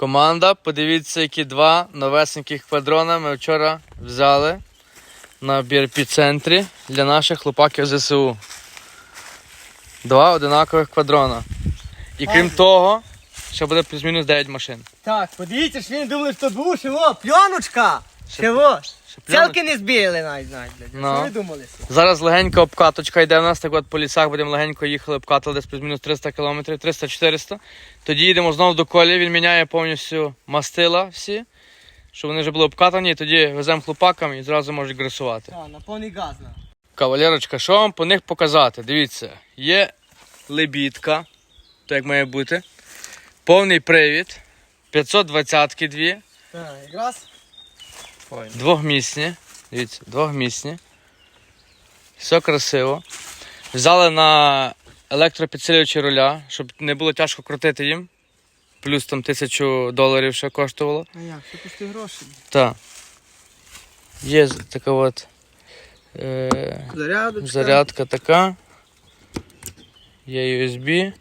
Команда, подивіться, які два новесеньких квадрона ми вчора взяли на BRP-центрі для наших хлопаків ЗСУ. Два одинакових квадрона. І крім того, ще буде плюс-мінус 9 машин. Так, подивіться, що він думає, що був, що о, пленочка. Чого? Целки не збили навіть, навіть, блядь. Ну. Що ви думали? собі? Зараз легенька обкаточка йде в нас, так от по лісах будемо легенько їхали, обкатали десь плюс-мінус 300 км, 300-400. Тоді їдемо знову до колі, він міняє повністю мастила всі, щоб вони вже були обкатані, і тоді веземо хлопакам і зразу можуть гресувати. Так, на повний газ. на. Кавалерочка, що вам по них показати? Дивіться, є лебідка, то як має бути. Повний привід, 520-ки дві, Так, якраз. Двохмісні. Дивіться, двохмісні. Все красиво. Взяли на електропідсилювачі руля, щоб не було тяжко крутити їм. Плюс там тисячу доларів ще коштувало. А як, це пусті гроші. Так. Є така от. Е- Зарядочка. Зарядка така. Є USB.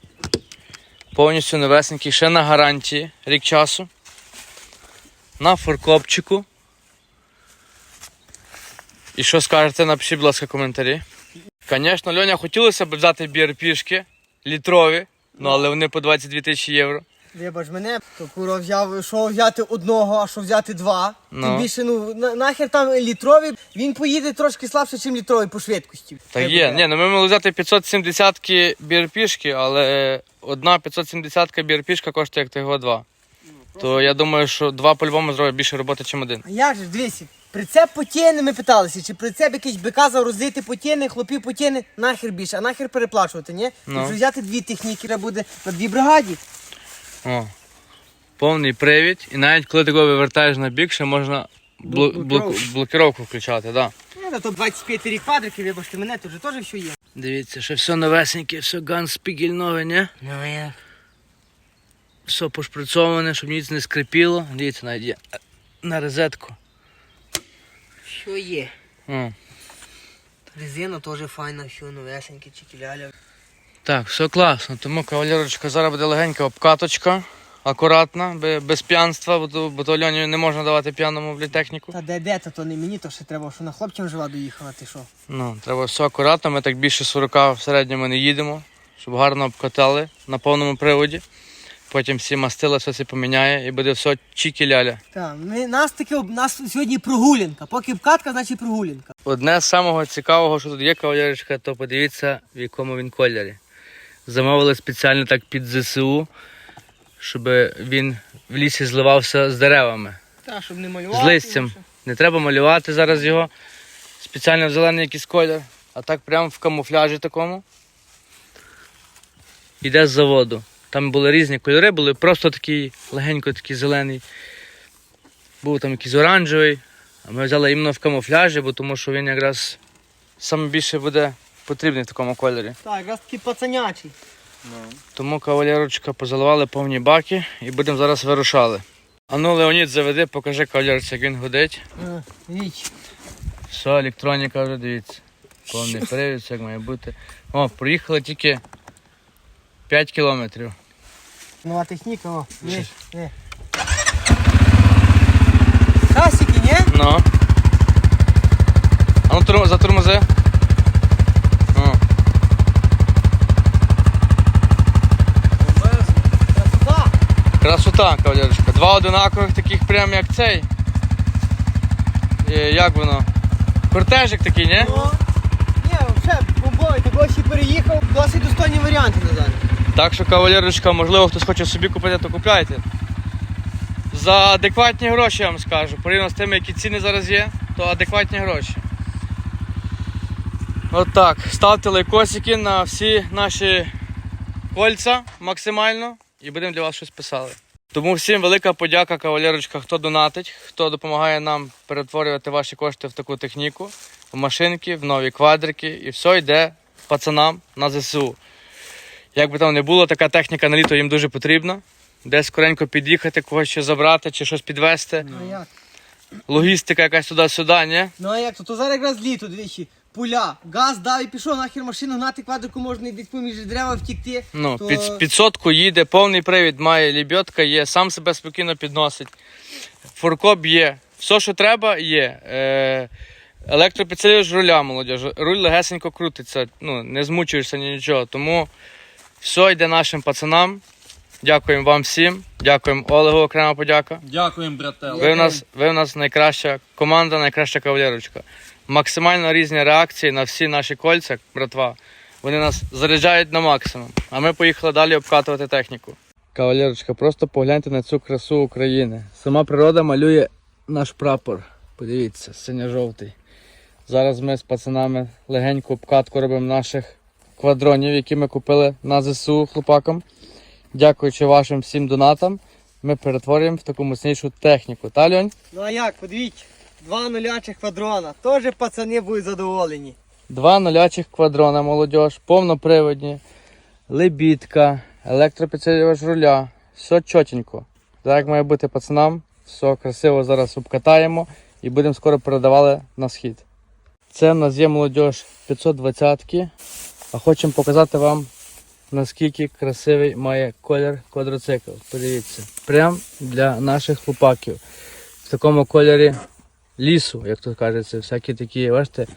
Повністю новесенький, ще на гарантії рік часу. На форкопчику. І що скажете, напишіть, будь ласка, коментарі. Звісно, Льоня хотілося б взяти BRP-шки літрові, ну але вони по 22 тисячі євро. Вибач мене, то куро взяв, що взяти одного, а що взяти два. Ну. Тим більше, ну, на, нахер там літрові, він поїде трошки слабше, ніж літровий по швидкості. Так є. Ні, ну ми могли взяти 570-ки BRP-шки, але одна 570-ка BRP-шка коштує як того два. То я думаю, що два по-любому зроблять більше роботи, ніж один. А як же, дивіться, прицеп потєне, ми питалися, чи прицеп якийсь бика загрузити потєне, хлопів потєне, нахер більше, а нахер переплачувати, ні? Ну. Якщо взяти дві техніки, буде на дві бригаді. О. Повний привід. І навіть коли ти вивертаєш на бік, ще можна Блокировку. блок- блокировку включати. Да. Ну, на то 25 рік квадрики, вибачте мене, тут же теж все є. Дивіться, що все новесеньке, все ганспігель нове, ні? Ну як? Все пошприцоване, щоб ніц не скрипіло. Дивіться, навіть є на розетку. Що є? О. Резина теж файна, все новесеньке, чекіляля. Так, все класно. Тому кавалерочка, зараз буде легенька обкаточка, акуратна, без п'янства, бо то, бо то Льоні не можна давати п'яному в літехніку. Та де де, то, то не мені, то ще треба, що на хлопцям жива доїхала, ти що? Ну, треба все акуратно, ми так більше 40 в середньому не їдемо, щоб гарно обкатали на повному приводі. Потім всі мастила, все це поміняє і буде все чікі-ляля. Так, ми, нас таки, об- нас сьогодні прогулянка. Поки вкатка, значить прогулянка. Одне з самого цікавого, що тут є кавалерочка, то подивіться, в якому він кольорі. Замовили спеціально так під ЗСУ, щоб він в лісі зливався з деревами. Так, щоб не З малювати. листям. Не треба малювати зараз його. Спеціально в зелений якийсь колір. А так прямо в камуфляжі такому. Іде з заводу. Там були різні кольори, були просто такий легенько такий зелений. Був там якийсь оранжевий. А ми взяли іменно в камуфляжі, бо тому що він якраз саме більше буде потрібний в такому кольорі. Так, якраз такий пацанячий. Тому кавалерочка позаливали повні баки і будемо зараз вирушали. А ну, Леонід, заведи, покажи кавалерці, як він гудить. А, Віч. Все, електроніка вже дивіться. Повний привід, все як має бути. О, проїхали тільки 5 кілометрів. Нова техніка, о. Ні. Касики, ні? Ну. А ну турм- затормози. О, Красота. красота, кавалерочка. Два одинакових таких прям як цей. Е, Як воно? Кортежик такий, ні? О. Ні, взагалі, бомбовий, такого ще переїхав. Досить достойні варіанти назад. Так що, кавалерочка, можливо, хтось хоче собі купити, то купляйте. За адекватні гроші, я вам скажу. Порівняно з тими, які ціни зараз є, то адекватні гроші. От так. Ставте лайкосики на всі наші кольця максимально і будемо для вас щось писали. Тому всім велика подяка, кавалерочка, хто донатить, хто допомагає нам перетворювати ваші кошти в таку техніку, в машинки, в нові квадрики, і все йде пацанам на ЗСУ. Як би там не було, така техніка на літо їм дуже потрібна. Десь скоренько під'їхати, когось ще забрати чи щось підвезти. Ну як? Логістика якась туди-сюди, ні? Ну а як? То, то зараз якраз літо, двічі. поля. Газ дав і пішов, нахер машину гнати квадрику можна і десь поміж дерева втікти. Ну, то... під, під сотку їде, повний привід має, лебідка є, сам себе спокійно підносить. Фуркоп є. Все, що треба, є. Е, електропідсилювач руля, молодіж. Руль легесенько крутиться, ну, не змучуєшся ні нічого. Тому все йде нашим пацанам. Дякуємо вам всім. Дякуємо Олегу, окрема подяка. Дякуємо, брателло. Ви у нас, ви у нас найкраща команда, найкраща кавалерочка. Максимально різні реакції на всі наші кольця, братва. Вони нас заряджають на максимум. А ми поїхали далі обкатувати техніку. Кавалерочка, просто погляньте на цю красу України. Сама природа малює наш прапор. Подивіться, синьо-жовтий. Зараз ми з пацанами легеньку обкатку робимо наших квадронів, які ми купили на ЗСУ хлопакам. Дякуючи вашим всім донатам, ми перетворюємо в таку мощнішу техніку. Та, Льонь? Ну а як, подивіться, два нулячих квадрона. Теж пацани будуть задоволені. Два нулячих квадрона молодіж, повноприводні, лебідка, електропідсилювач руля. Все чотенько. Так як має бути пацанам, все красиво зараз обкатаємо і будемо скоро передавали на схід. Це в нас є молодіж 520-ки, а хочемо показати вам, наскільки красивий має колір квадроцикл. Подивіться, прям для наших хлопаків. В такому кольорі лісу, як то кажеться, всякі такі, бачите,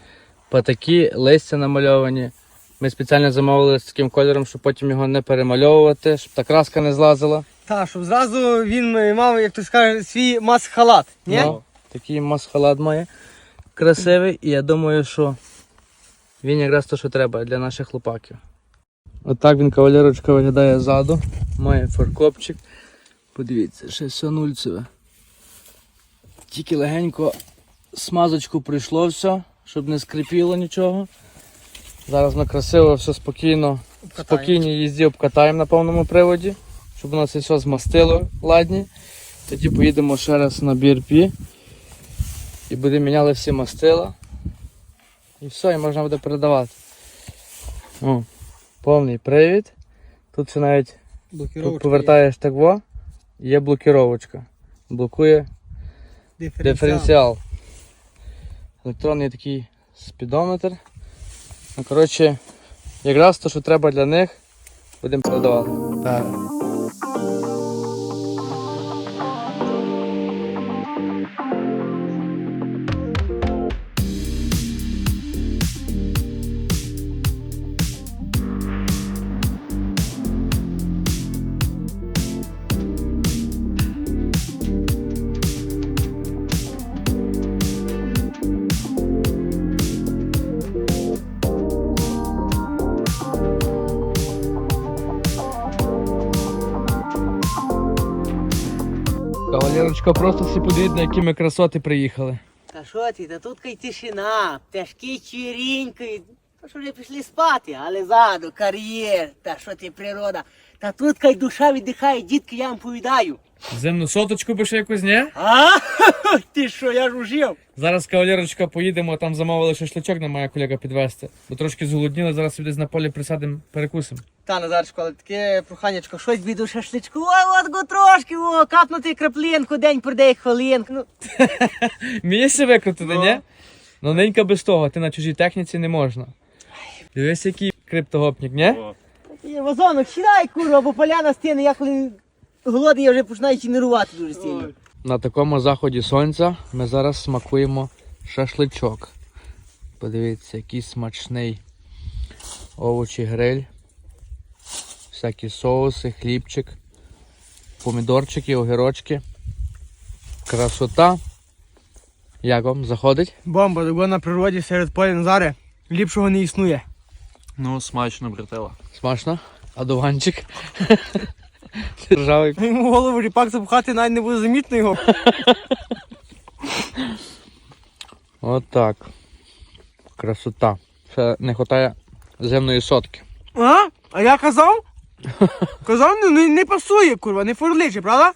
Патаки, листя намальовані. Ми спеціально замовили з таким кольором, щоб потім його не перемальовувати, щоб та краска не злазила. Так, щоб зразу він мав, як то скаже, свій мас-халат. Ні? Ну, такий масхалат має красивий, і я думаю, що він якраз то, що треба для наших хлопаків. Отак він кавалерочка виглядає ззаду. Має фаркопчик. Подивіться, ще все нульцеве. Тільки легенько смазочку прийшло все, щоб не скрипіло нічого. Зараз ми красиво, все спокійно, спокійній їзді обкатаємо на повному приводі, щоб у нас все змастило ладні. Тоді поїдемо ще раз на BRP і будемо міняли всі мастила. І все, і можна буде передавати. О, повний привід. Тут ще навіть Блокіровочка повертаєш так во, є блокіровочка. Блокує є. диференціал. Електронний такий спідометр. Ну, коротше, якраз то, що треба для них, будемо передавати. Так. Кавалерочка, просто всі подивіть, на які ми красоти приїхали. Та що ти, та тут кай тишина, пташки чирінькають. Та що вже пішли спати, але ззаду кар'єр, та що ти природа. Та тут кай душа віддихає, дітки, я вам повідаю. Земну соточку би ще якусь, ні? А? Ти що, я ж ужив. Зараз кавалерочка поїдемо, там замовили шашличок, нам має колега підвезти. Бо трошки зголодніли, зараз десь на полі присадимо, перекусимо. Та, Назарчко, але таке проханячко, щось біду шашличку, ой, от го трошки, о, капнути краплинку, день прийде хвилинку. Ну, Місце викрутити, Ну. ні? Ну ненька без того, ти на чужій техніці не можна. Дивись, який криптогопник, ні? вазонок, сідай, курва, бо поляна стіни, я коли голодний, я вже починаю нервувати дуже сильно. На такому заході сонця ми зараз смакуємо шашличок. Подивіться, який смачний овочі гриль, всякі соуси, хлібчик, помідорчики, огірочки. Красота. Як вам заходить? Бомба, того на природі серед поля Назаре, ліпшого не існує. Ну, смачно, брателло. Смачно? А дуванчик? Ржавий. Йому голову ріпак запхати навіть не буде замітно його. Отак. Красота. Ще не вистачає земної сотки. А? А я казав? Казав, ну не, не пасує, курва, не фурличе, правда?